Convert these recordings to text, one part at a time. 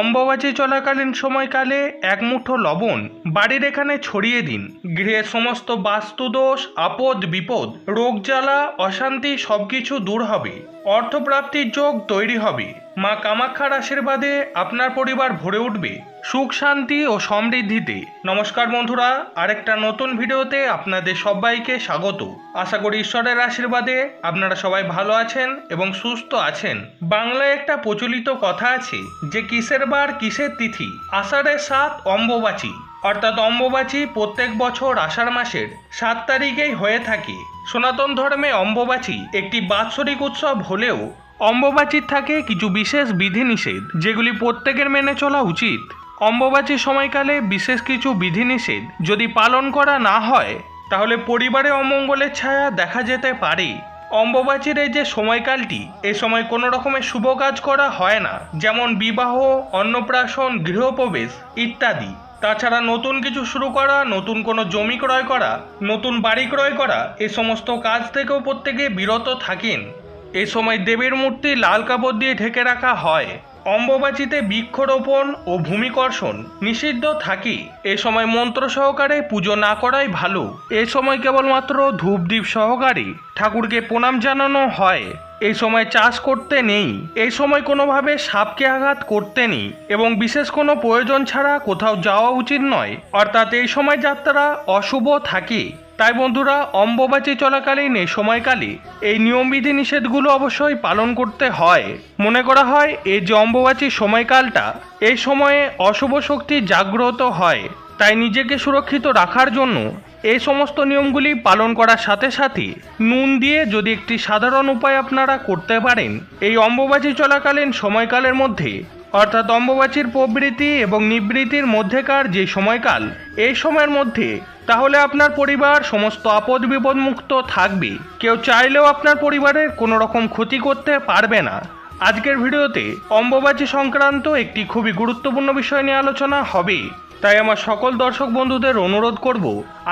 অম্ববাচী চলাকালীন সময়কালে এক মুঠো লবণ বাড়ির এখানে ছড়িয়ে দিন। গৃহে সমস্ত বাস্তুদোষ, আপদ, বিপদ, রোগ জ্বালা, অশান্তি সবকিছু দূর হবে। অর্থপ্রাপ্তির যোগ তৈরি হবে। মা কামাক্ষার আশীর্বাদে আপনার পরিবার ভরে উঠবে। সুখ, শান্তি ও সমৃদ্ধিতে। নমস্কার বন্ধুরা, আরেকটা নতুন ভিডিওতে আপনাদের সবাইকে স্বাগত। আশা করি ঈশ্বরের আশীর্বাদে আপনারা সবাই ভালো আছেন এবং সুস্থ আছেন। বাংলায় একটা প্রচলিত কথা আছে যে, কিসের বার কিসের তিথি? আষাঢ়ের সাত অম্ববাচী। অর্থাৎ অম্ববাচী প্রত্যেক বছর আষাঢ় মাসের সাত তারিখেই হয়ে থাকে। সনাতন ধর্মে অম্ববাচী একটি বাৎসরিক উৎসব হলেও অম্ববাচীর থাকে কিছু বিশেষ বিধিনিষেধ, যেগুলি প্রত্যেকের মেনে চলা উচিত। অম্ববাচী সময়কালে বিশেষ কিছু বিধিনিষেধ যদি পালন করা না হয়, তাহলে পরিবারে অমঙ্গলের ছায়া দেখা যেতে পারে। অম্ববাচীর এই যে সময়কালটি, এ সময় কোনো রকমের শুভ কাজ করা হয় না, যেমন বিবাহ, অন্নপ্রাশন, গৃহপ্রবেশ ইত্যাদি। তাছাড়া নতুন কিছু শুরু করা, নতুন কোনো জমি ক্রয় করা, নতুন বাড়ি ক্রয় করা, এ সমস্ত কাজ থেকেও প্রত্যেকে বিরত থাকেন। এ সময় দেবীর মূর্তি লাল কাপড় দিয়ে ঢেকে রাখা হয়। অম্ববাচিতে বৃক্ষরোপণ ও ভূমিকর্ষণ নিষিদ্ধ থাকে। এ সময় মন্ত্র সহকারে পুজো না করাই ভালো। এ সময় কেবলমাত্র ধূপদীপ সহকারে ঠাকুরকে প্রণাম জানানো হয়। এই সময় চাষ করতে নেই। এই সময় কোনোভাবে সাপকে আঘাত করতে নেই এবং বিশেষ কোনো প্রয়োজন ছাড়া কোথাও যাওয়া উচিত নয়। অর্থাৎ এই সময় যাত্রা অশুভ থাকে। তাই বন্ধুরা, অম্ববাচী চলাকালীন এই সময়কালে এই নিয়মবিধি নিষেধগুলো অবশ্যই পালন করতে হয়। মনে করা হয়, এই যে অম্ববাচী সময়কালটা, এই সময়ে অশুভ শক্তি জাগ্রত হয়। তাই নিজেকে সুরক্ষিত রাখার জন্য এই সমস্ত নিয়মগুলি পালন করার সাথে সাথে নুন দিয়ে যদি একটি সাধারণ উপায় আপনারা করতে পারেন, এই অম্ববাচী চলাকালীন সময়কালের মধ্যে অর্থাৎ অম্বুবাচীর প্রবৃত্তি এবং নিবৃত্তির মধ্যেকার যে সময়কাল, এই সময়ের মধ্যে, তাহলে আপনার পরিবার সমস্ত আপদ বিপদ মুক্ত থাকবে। কেউ চাইলেও আপনার পরিবারের কোনো রকম ক্ষতি করতে পারবে না। আজকের ভিডিওতে অম্বুবাচী সংক্রান্ত একটি খুবই গুরুত্বপূর্ণ বিষয় নিয়ে আলোচনা হবে। তাই আমার সকল দর্শক বন্ধুদের অনুরোধ করব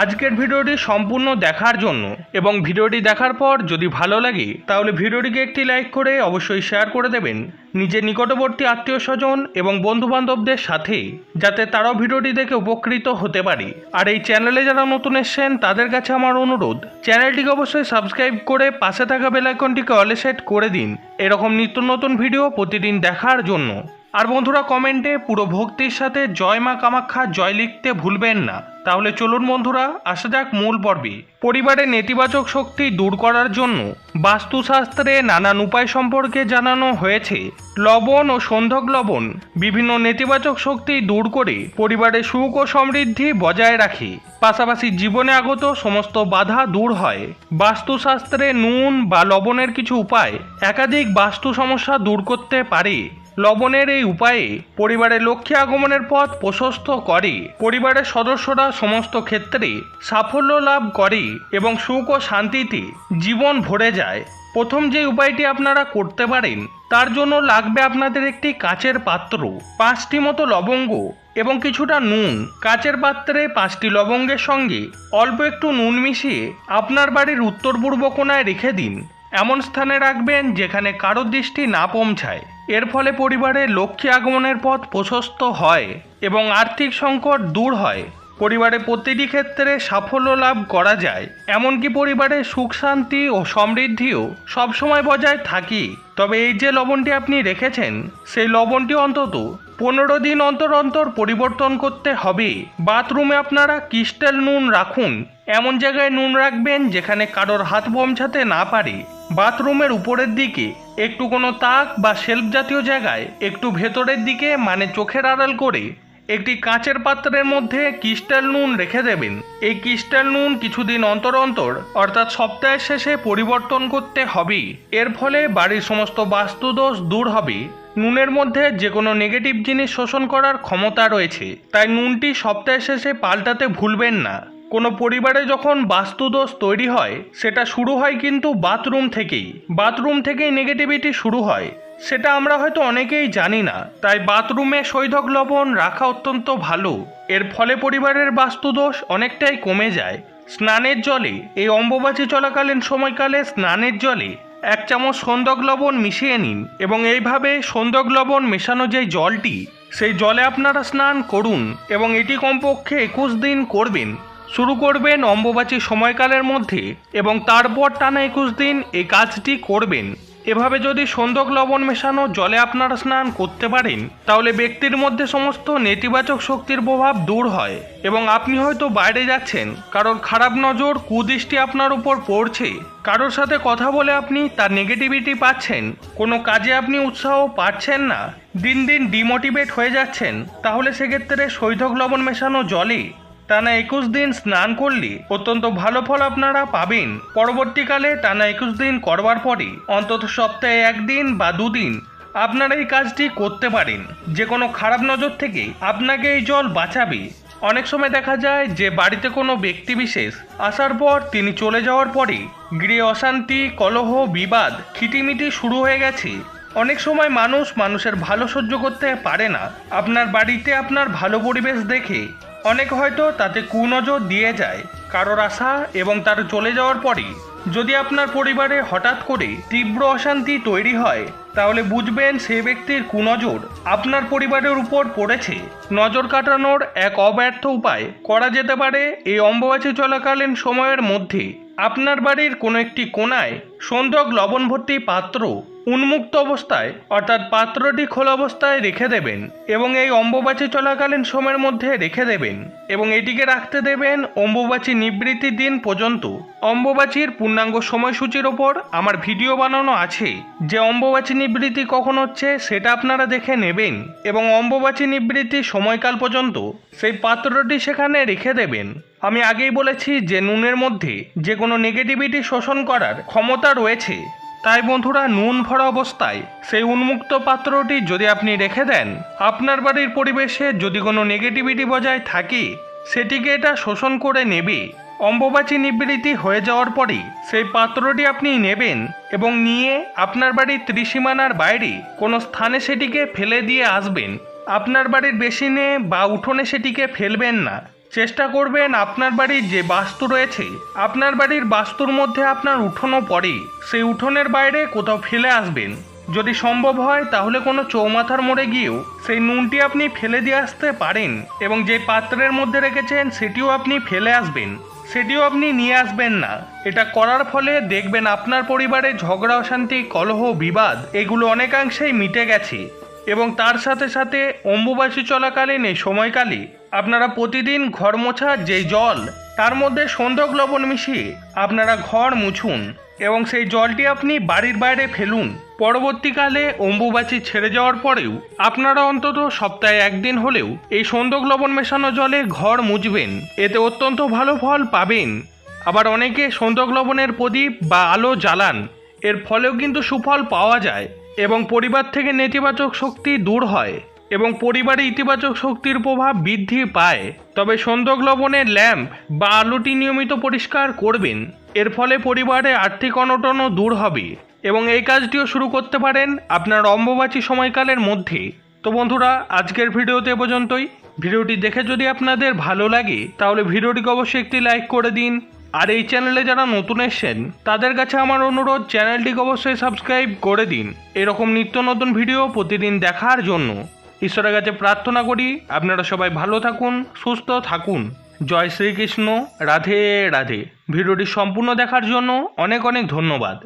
আজকের ভিডিওটি সম্পূর্ণ দেখার জন্য এবং ভিডিওটি দেখার পর যদি ভালো লাগে, তাহলে ভিডিওটিকে একটি লাইক করে অবশ্যই শেয়ার করে দেবেন। নিজের নিকটবর্তী আত্মীয় স্বজন এবং বন্ধুবান্ধবদের সাথে, যাতে তারাও ভিডিওটি দেখে উপকৃত হতে পারে। আর এই চ্যানেলে যারা নতুন এসছেন, তাদের কাছে আমার অনুরোধ, চ্যানেলটিকে অবশ্যই সাবস্ক্রাইব করে পাশে থাকা বেলাইকনটিকে অলে সেট করে দিন। এরকম নিত্য নতুন ভিডিও প্রতিদিন দেখার জন্য। আর বন্ধুরা কমেন্টে পুরো ভক্তির সাথে জয় মা কামাখ্যা জয় লিখতে ভুলবেন না। তাহলে চলুন বন্ধুরা, আসা যাক মূল পর্বে। পরিবারের নেতিবাচক শক্তি দূর করার জন্য বাস্তুশাস্ত্রে নানান উপায় সম্পর্কে জানানো হয়েছে। লবণ ও সন্ধক লবণ বিভিন্ন নেতিবাচক শক্তি দূর করে পরিবারের সুখ ও সমৃদ্ধি বজায় রাখে। পাশাপাশি জীবনে আগত সমস্ত বাধা দূর হয়। বাস্তুশাস্ত্রে নুন বা লবণের কিছু উপায় একাধিক বাস্তু সমস্যা দূর করতে পারে। লবণের এই উপায়ে পরিবারের লক্ষ্মী আগমনের পথ প্রশস্ত করে। পরিবারের সদস্যরা সমস্ত ক্ষেত্রে সাফল্য লাভ করে এবং সুখ ও শান্তিতে জীবন ভরে যায়। প্রথম যে উপায়টি আপনারা করতে পারেন, তার জন্য লাগবে আপনাদের একটি কাচের পাত্র, পাঁচটি মতো লবঙ্গ এবং কিছুটা নুন। কাচের পাত্রে পাঁচটি লবঙ্গের সঙ্গে অল্প একটু নুন মিশিয়ে আপনার বাড়ির উত্তর পূর্ব কোণায় রেখে দিন। এমন স্থানে রাখবেন যেখানে কারও দৃষ্টি না পৌঁছায়। এর ফলে পরিবারে লক্ষ্মী আগমনের পথ প্রশস্ত হয় এবং আর্থিক সংকট দূর হয়। পরিবারে প্রতিটি ক্ষেত্রে সাফল্য লাভ করা যায়, এমনকি পরিবারে সুখ, শান্তি ও সমৃদ্ধিও সবসময় বজায় থাকি। তবে এই যে লবণটি আপনি রেখেছেন, সেই লবণটি অন্তত পনেরো দিন অন্তর অন্তর পরিবর্তন করতে হবে। বাথরুমে আপনারা ক্রিস্টাল নুন রাখুন এমন জায়গায় নুন রাখবেন যেখানে কারোর হাত পৌঁছাতে না পারে। বাথরুমের উপরের দিকে একটু কোনো তাক বা শেলফ জাতীয় জায়গায়, একটু ভেতরের দিকে মানে চোখের আড়াল করে একটি কাঁচের পাত্রের মধ্যে ক্রিস্টাল নুন রেখে দেবেন। এই ক্রিস্টাল নুন কিছুদিন অন্তর অন্তর, অর্থাৎ সপ্তাহের শেষে পরিবর্তন করতে হবে। এর ফলে বাড়ির সমস্ত বাস্তুদোষ দূর হবে। নুনের মধ্যে যে কোনো নেগেটিভ জিনিস শোষণ করার ক্ষমতা রয়েছে। তাই নুনটি সপ্তাহের শেষে পাল্টাতে ভুলবেন না। কোনো পরিবারে যখন বাস্তুদোষ তৈরি হয়, সেটা শুরু হয় কিন্তু বাথরুম থেকেই। বাথরুম থেকেই নেগেটিভিটি শুরু হয়। সেটা আমরা হয়তো অনেকেই জানি না, তাই বাথরুমে সৈধক লবণ রাখা অত্যন্ত ভালো। এর ফলে পরিবারের বাস্তুদোষ অনেকটাই কমে যায়। স্নানের জলে, এই অম্বুবাচী চলাকালীন সময়কালে স্নানের জলে এক চামচ সন্দক লবণ মিশিয়ে নিন এবং এইভাবে সন্দক লবণ মেশানো যে জলটি, সেই জলে আপনারা স্নান করুন এবং এটি কমপক্ষে একুশ দিন করবেন। শুরু করবেন অম্বুবাচী সময়কালের মধ্যে এবং তারপর টানা একুশ দিন এই কাজটি করবেন। এভাবে যদি সন্দক লবণ মেশানো জলে আপনারা স্নান করতে পারেন, তাহলে ব্যক্তির মধ্যে সমস্ত নেতিবাচক শক্তির প্রভাব দূর হয় এবং আপনি হয়তো বাইরে যাচ্ছেন, কারোর খারাপ নজর, কুদৃষ্টি আপনার উপর পড়ছে, কারোর সাথে কথা বলে আপনি তার নেগেটিভিটি পাচ্ছেন, কোনো কাজে আপনি উৎসাহ পাচ্ছেন না, দিন দিন ডিমোটিভেট হয়ে যাচ্ছেন, তাহলে সেক্ষেত্রে সৈধক লবণ মেশানো জলে টানা একুশ দিন স্নান করলে, অত্যন্ত ভালো ফল আপনারা পাবেন। পরবর্তীকালে টানা একুশ দিন করবার পরে, অন্তত সপ্তাহে একদিন বা দুদিন আপনারা এই কাজটি করতে পারেন। যে কোনো খারাপ নজর থেকে আপনাকে এই জল বাঁচাবে। অনেক সময় দেখা যায় যে, বাড়িতে কোনো ব্যক্তি বিশেষ আসার পর তিনি চলে যাওয়ার পরে গৃহে অশান্তি, কলহ, বিবাদ, খিটিমিটি শুরু হয়ে গেছে। অনেক সময় মানুষ মানুষের ভালো সহ্য করতে পারে না। আপনার বাড়িতে আপনার ভালো পরিবেশ দেখে অনেক হয়তো তাতে কুনজর দিয়ে যায়, কারোর আশা এবং তার চলে যাওয়ার পরে যদি আপনার পরিবারে হঠাৎ করে তীব্র অশান্তি তৈরি হয়, তাহলে বুঝবেন সে ব্যক্তির কুনজর আপনার পরিবারের উপর পড়েছে। নজর কাটানোর এক অব্যর্থ উপায় করা যেতে পারে এই অম্বুবাচী চলাকালীন সময়ের মধ্যে। আপনার বাড়ির কোনো একটি কোনায় সন্ধক লবণ ভর্তি পাত্র উন্মুক্ত অবস্থায়, অর্থাৎ পাত্রটি খোলা অবস্থায় রেখে দেবেন এবং এই অম্বুবাচী চলাকালীন সময়ের মধ্যে রেখে দেবেন এবং এটিকে রাখতে দেবেন অম্বুবাচী নিবৃত্তির দিন পর্যন্ত। অম্বুবাচীর পূর্ণাঙ্গ সময়সূচির ওপর আমার ভিডিও বানানো আছে। যে অম্বুবাচী নিবৃত্তি কখন হচ্ছে সেটা আপনারা দেখে নেবেন এবং অম্বুবাচী নিবৃত্তির সময়কাল পর্যন্ত সেই পাত্রটি সেখানে রেখে দেবেন। আমি আগেই বলেছি যে নুনের মধ্যে যে কোনো নেগেটিভিটি শোষণ করার ক্ষমতা রয়েছে। তাই বন্ধুরা, নুন ভরা অবস্থায় সেই উন্মুক্ত পাত্রটি যদি আপনি রেখে দেন, আপনার বাড়ির পরিবেশে যদি কোনো নেগেটিভিটি বজায় থাকে, সেটিকে এটা শোষণ করে নেবে। অম্বুবাচী নিবৃত্তি হয়ে যাওয়ার পরে সেই পাত্রটি আপনি নেবেন এবং নিয়ে আপনার বাড়ির ত্রিসীমানার বাইরে কোনো স্থানে সেটিকে ফেলে দিয়ে আসবেন। আপনার বাড়ির বেসিনে বা উঠোনে সেটিকে ফেলবেন না। চেষ্টা করবেন আপনার বাড়ির যে বাস্তু রয়েছে, আপনার বাড়ির বাস্তুর মধ্যে আপনার উঠোনও পড়ে। সেই উঠোনের বাইরে কোথাও ফেলে আসবেন। যদি সম্ভব হয়, তাহলে কোনো চৌমাথার মোড়ে গিয়েও সেই নুনটি আপনি ফেলে দিয়ে আসতে পারেন এবং যে পাত্রের মধ্যে রেখেছেন, সেটিও আপনি ফেলে আসবেন। সেটিও আপনি নিয়ে আসবেন না। এটা করার ফলে দেখবেন আপনার পরিবারে ঝগড়া, অশান্তি, কলহ, বিবাদ, এগুলো অনেকাংশেই মিটে গেছে। এবং তার সাথে সাথে অম্বুবাসী চলাকালীন এই সময়কালে আপনারা প্রতিদিন ঘর মোছার যে জল, তার মধ্যে সন্দক লবণ মিশিয়ে আপনারা ঘর মুছুন এবং সেই জলটি আপনি বাড়ির বাইরে ফেলুন। পরবর্তীকালে অম্বুবাচি ছেড়ে যাওয়ার পরেও আপনারা অন্তত সপ্তাহে একদিন হলেও এই সন্দক লবণ মেশানো জলে ঘর মুছবেন। এতে অত্যন্ত ভালো ফল পাবেন। আবার অনেকে সন্দক লবণের প্রদীপ বা আলো জ্বালান। এর ফলেও কিন্তু সুফল পাওয়া যায়। এবং পরিবার থেকে নেতিবাচক শক্তি দূর হয় এবং পরিবারে ইতিবাচক শক্তির প্রভাব বৃদ্ধি পায়। তবে সন্দক লবণের ল্যাম্প বা আলোটি নিয়মিত পরিষ্কার করবেন। এর ফলে পরিবারে আর্থিক অনটনও দূর হবে এবং এই কাজটিও শুরু করতে পারেন আপনার অম্বুবাচী সময়কালের মধ্যে। তো বন্ধুরা, আজকের ভিডিওতে পর্যন্তই। ভিডিওটি দেখে যদি আপনাদের ভালো লাগে, তাহলে ভিডিওটিকে অবশ্যই একটি লাইক করে দিন। আর এই চ্যানেলে যারা নতুন এসেছেন, তাদের কাছে আমার অনুরোধ, চ্যানেলটিকে অবশ্যই সাবস্ক্রাইব করে দিন। এরকম নিত্য নতুন ভিডিও প্রতিদিন দেখার জন্য ঈশ্বরের কাছে প্রার্থনা করি, আপনারা সবাই ভালো থাকুন, সুস্থ থাকুন। জয় শ্রীকৃষ্ণ, রাধে রাধে। ভিডিওটি সম্পূর্ণ দেখার জন্য অনেক অনেক ধন্যবাদ।